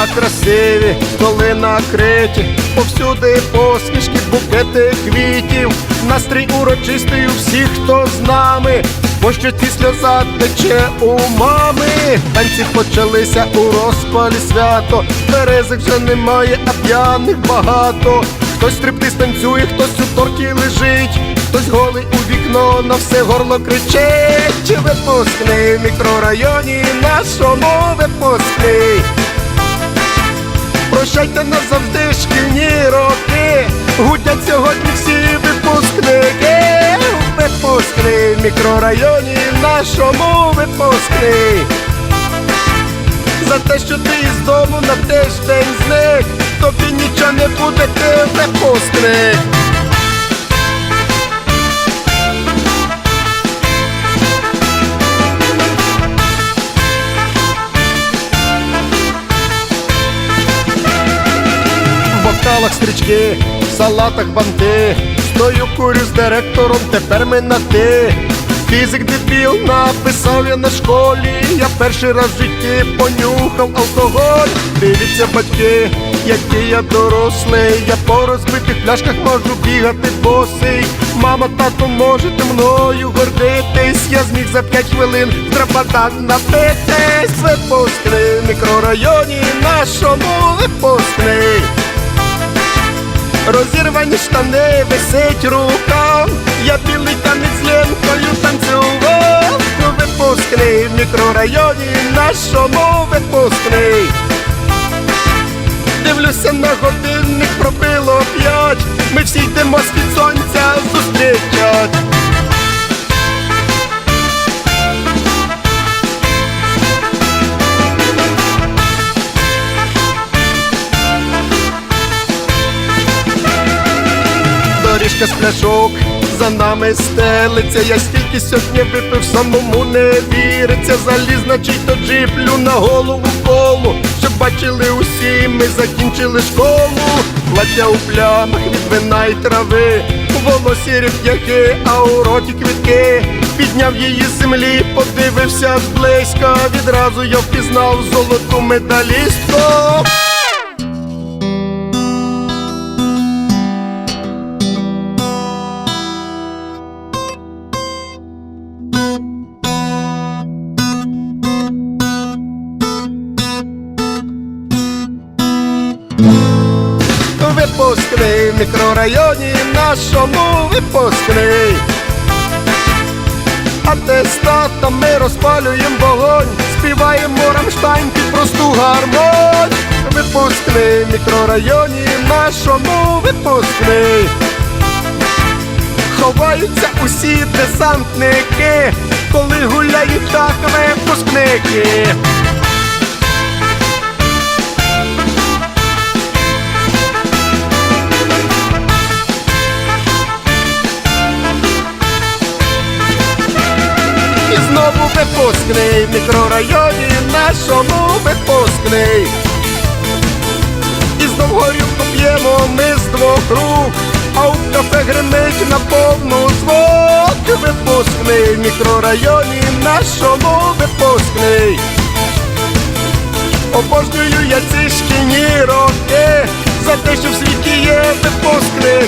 Вікна красиві, столи накриті, повсюди посмішки, букети квітів, настрій урочистий у всіх, хто з нами, бо щоці сльоза тече у мами. Танці почалися у розпалі свято, березик вже немає, а п'яних багато. Хтось стриптиз танцює, хтось у торті лежить, хтось голий у вікно на все горло кричить. Чи випускний в мікрорайоні нашому випускний? Прощайте назавжди шкільні роки, гудять сьогодні всі випускники. випускни в мікрорайоні нашому випускни. За те, що ти із дому на тиждень зник, тобі нічого не буде, ти випускник. В стрічки, в салатах банти, стою курю з директором, тепер ми на ти. Фізик дебіл написав я на школі, я перший раз в житті понюхав алкоголь. Дивіться, батьки, який я дорослий, я по розбитих пляшках можу бігати босий. Мама, тато, можете мною гордитись, я зміг за п'ять хвилин драбадан напитись. Випускний в мікрорайоні нашому випускний. Розірвані штани, висить рука, я білий танець з ленкою танцював. Випускний в мікрорайоні нашому випускний. Дивлюся на годинник, пробило п'ять. Ми всі йдемо з-під сонця Доріжка з пляшок за нами стелиться. Я стільки сьогодні випив, самому не віриться. Заліз на чий-то джиплю на голову колу. Щоб бачили усі, ми закінчили школу. Плаття у плямах від вина й трави. Волосі реп'яки, а у роті квітки. Підняв її з землі, подивився зблизька. Відразу я впізнав золоту медалістку. Випускний в мікрорайоні нашому випускний. Атестатами розпалюємо вогонь, співаємо Рамштайн під просту гармонь. Випускний в мікрорайоні нашому випускний. Ховаються усі десантники, коли гуляють так випускники. Випускний в мікрорайоні нашому випускний. І знов горілку п'ємо ми з двох рук, а у кафе гримить на повну звук. Випускний в мікрорайоні нашому випускний. Обожнюю я ці шкільні роки за те, що в світі є випускники.